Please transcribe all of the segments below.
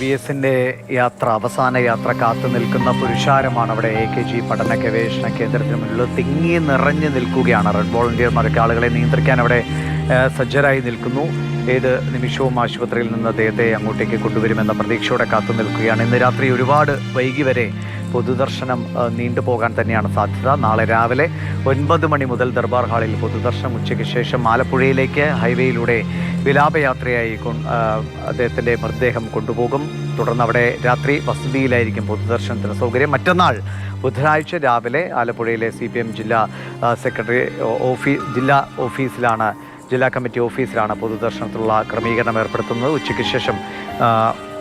V എസിന്റെ യാത്ര അവസാന യാത്ര കാത്തു നിൽക്കുന്ന പുരുഷാരമാണ് അവിടെ എ കെ ജി പഠന ഗവേഷണ കേന്ദ്രത്തിന് മുന്നിൽ തിങ്ങി നിറഞ്ഞു നിൽക്കുകയാണ്. റെഡ് വോളണ്ടിയർമാർക്ക് ആളുകളെ നിയന്ത്രിക്കാൻ അവിടെ സജ്ജരായി നിൽക്കുന്നു. ഏത് നിമിഷവും ആശുപത്രിയിൽ നിന്ന് അദ്ദേഹത്തെ അങ്ങോട്ടേക്ക് കൊണ്ടുവരുമെന്ന പ്രതീക്ഷയോടെ കാത്തു നിൽക്കുകയാണ്. ഇന്ന് രാത്രി ഒരുപാട് വൈകി വരെ പൊതുദർശനം നീണ്ടുപോകാൻ തന്നെയാണ് സാധ്യത. നാളെ രാവിലെ ഒൻപത് മണി മുതൽ ദർബാർ ഹാളിൽ പൊതുദർശനം ഉച്ചയ്ക്ക് ശേഷം ആലപ്പുഴയിലേക്ക് ഹൈവേയിലൂടെ വിലാപയാത്രയായി അദ്ദേഹത്തിന്റെ മൃതദേഹം കൊണ്ടുപോകും. തുടർന്ന് അവിടെ രാത്രി വസതിയിലായിരിക്കും പൊതുദർശനത്തിന് സൗകര്യം. മറ്റന്നാൾ ബുധനാഴ്ച രാവിലെ ആലപ്പുഴയിലെ സി പി എം ജില്ലാ സെക്രട്ടറി ഓഫീസ് ജില്ലാ ഓഫീസിലാണ് ജില്ലാ കമ്മിറ്റി ഓഫീസിലാണ് പൊതുദർശനത്തിലുള്ള ക്രമീകരണം ഏർപ്പെടുത്തുന്നത്. ഉച്ചയ്ക്ക് ശേഷം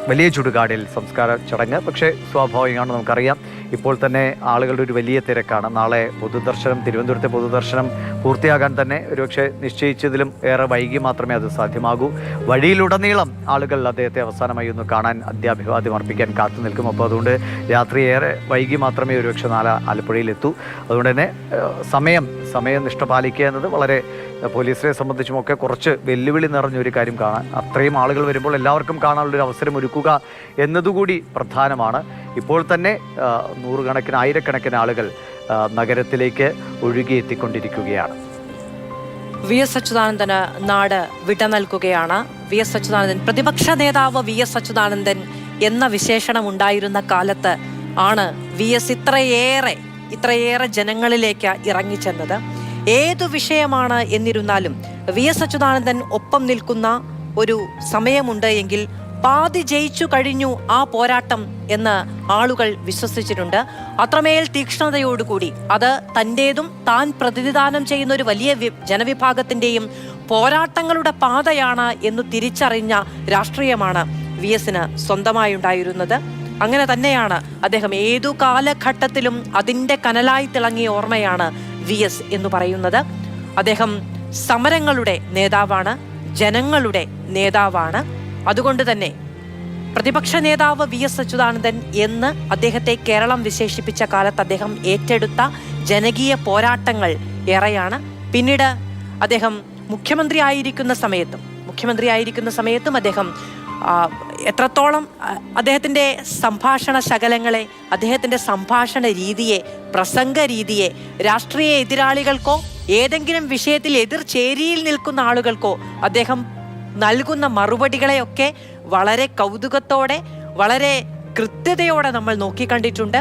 വലിയ ചുടുകാടിൽ സംസ്കാര ചടങ്ങ്. പക്ഷേ സ്വാഭാവികമാണ് നമുക്കറിയാം ഇപ്പോൾ തന്നെ ആളുകളുടെ ഒരു വലിയ തിരക്കാണ്. നാളെ പൊതുദർശനം തിരുവനന്തപുരത്തെ പൊതുദർശനം പൂർത്തിയാകാൻ തന്നെ ഒരുപക്ഷെ നിശ്ചയിച്ചതിലും ഏറെ വൈകി മാത്രമേ അത് സാധ്യമാകൂ. വഴിയിലുടനീളം ആളുകൾ അദ്ദേഹത്തെ അവസാനമായി ഒന്ന് കാണാൻ അത്യാഭിവാദ്യം അർപ്പിക്കാൻ കാത്തു നിൽക്കും. അപ്പോൾ അതുകൊണ്ട് രാത്രി ഏറെ വൈകി മാത്രമേ ഒരുപക്ഷെ നാളെ ആലപ്പുഴയിൽ എത്തൂ അതുകൊണ്ട് തന്നെ സമയം സമയം നിഷ്ഠ പാലിക്കുക എന്നത് വളരെ പോലീസിനെ സംബന്ധിച്ചുമൊക്കെ കുറച്ച് വെല്ലുവിളി നിറഞ്ഞൊരു കാര്യം കാണാൻ അത്രയും ആളുകൾ വരുമ്പോൾ എല്ലാവർക്കും കാണാനുള്ളൊരു അവസരം ഒരുക്കുക എന്നതുകൂടി പ്രധാനമാണ്. ഇപ്പോൾ തന്നെ നൂറുകണക്കിന് ആയിരക്കണക്കിന് ആളുകൾ നഗരത്തിലേക്ക് ഒഴുകിയെത്തിക്കൊണ്ടിരിക്കുകയാണ് വി എസ് അച്യുതാനന്ദന് നാട് വിട നൽകുകയാണ്. വി എസ് അച്യുതാനന്ദൻ പ്രതിപക്ഷ നേതാവ് വി എസ് അച്യുതാനന്ദൻ എന്ന വിശേഷണം ഉണ്ടായിരുന്ന കാലത്ത് ആണ് വി എസ് ഇത്രയേറെ ഇത്രയേറെ ജനങ്ങളിലേക്ക് ഇറങ്ങിച്ചെന്നത് ഏതു വിഷയമാണ് എന്നിരുന്നാലും വി എസ് അച്യുതാനന്ദൻ ഒപ്പം നിൽക്കുന്ന ഒരു സമയമുണ്ട് എങ്കിൽ പാതി ജയിച്ചു കഴിഞ്ഞു ആ പോരാട്ടം എന്ന് ആളുകൾ വിശ്വസിച്ചിട്ടുണ്ട്. അത്രമേൽ തീക്ഷ്ണതയോടുകൂടി അത് തന്റേതും താൻ പ്രതിനിധാനം ചെയ്യുന്ന ഒരു വലിയ ജനവിഭാഗത്തിന്റെയും പോരാട്ടങ്ങളുടെ പാതയാണ് എന്ന് തിരിച്ചറിഞ്ഞ രാഷ്ട്രീയമാണ് വി എസിന് സ്വന്തമായി ഉണ്ടായിരുന്നത് അങ്ങനെ തന്നെയാണ് അദ്ദേഹം ഏതു കാലഘട്ടത്തിലും അതിന്റെ കനലായി തിളങ്ങിയ ഓർമ്മയാണ് വി എസ് എന്ന് പറയുന്നത്. അദ്ദേഹം സമരങ്ങളുടെ നേതാവാണ് ജനങ്ങളുടെ നേതാവാണ്. അതുകൊണ്ട് തന്നെ പ്രതിപക്ഷ നേതാവ് വി എസ് അച്യുതാനന്ദൻ എന്ന് അദ്ദേഹത്തെ കേരളം വിശേഷിപ്പിച്ച കാലത്ത് അദ്ദേഹം ഏറ്റെടുത്ത ജനകീയ പോരാട്ടങ്ങൾ ഏറെയാണ്. പിന്നീട് അദ്ദേഹം മുഖ്യമന്ത്രി ആയിരിക്കുന്ന സമയത്തും മുഖ്യമന്ത്രി ആയിരിക്കുന്ന സമയത്തും അദ്ദേഹം എത്രത്തോളം അദ്ദേഹത്തിന്റെ സംഭാഷണ ശകലങ്ങളെ അദ്ദേഹത്തിന്റെ സംഭാഷണ രീതിയെ പ്രസംഗ രീതിയെ രാഷ്ട്രീയ എതിരാളികൾക്കോ ഏതെങ്കിലും വിഷയത്തിൽ എതിർ ചേരിയിൽ നിൽക്കുന്ന ആളുകൾക്കോ അദ്ദേഹം നൽകുന്ന മറുപടികളെയൊക്കെ വളരെ കൗതുകത്തോടെ വളരെ കൃത്യതയോടെ നമ്മൾ നോക്കിക്കണ്ടിട്ടുണ്ട്.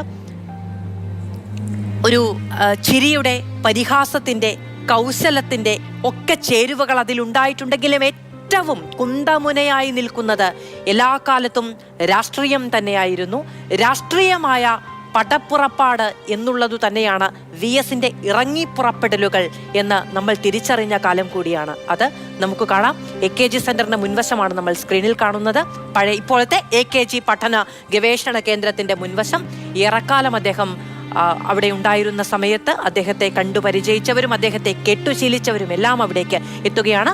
ഒരു ചിരിയുടെ പരിഹാസത്തിന്റെ കൗശലത്തിന്റെ ഒക്കെ ചേരുവകൾ അതിലുണ്ടായിട്ടുണ്ടെങ്കിലും ഏറ്റവും കുന്തമുനയായി നിൽക്കുന്നത് എല്ലാ കാലത്തും രാഷ്ട്രീയം തന്നെയായിരുന്നു. രാഷ്ട്രീയമായ പടപ്പുറപ്പാട് എന്നുള്ളതു തന്നെയാണ് വി എസിന്റെ ഇറങ്ങിപ്പുറപ്പെടലുകൾ എന്ന് നമ്മൾ തിരിച്ചറിഞ്ഞ കാലം കൂടിയാണ്. അത് നമുക്ക് കാണാം. എ കെ ജി സെന്ററിന്റെ മുൻവശമാണ് നമ്മൾ സ്ക്രീനിൽ കാണുന്നത്. പഴയ ഇപ്പോഴത്തെ എ കെ ജി പഠന ഗവേഷണ കേന്ദ്രത്തിന്റെ മുൻവശം. ഏറെക്കാലം അദ്ദേഹം അവിടെ ഉണ്ടായിരുന്ന സമയത്ത് അദ്ദേഹത്തെ കണ്ടു പരിചയിച്ചവരും അദ്ദേഹത്തെ കെട്ടുശീലിച്ചവരും എല്ലാം അവിടേക്ക് എത്തുകയാണ്.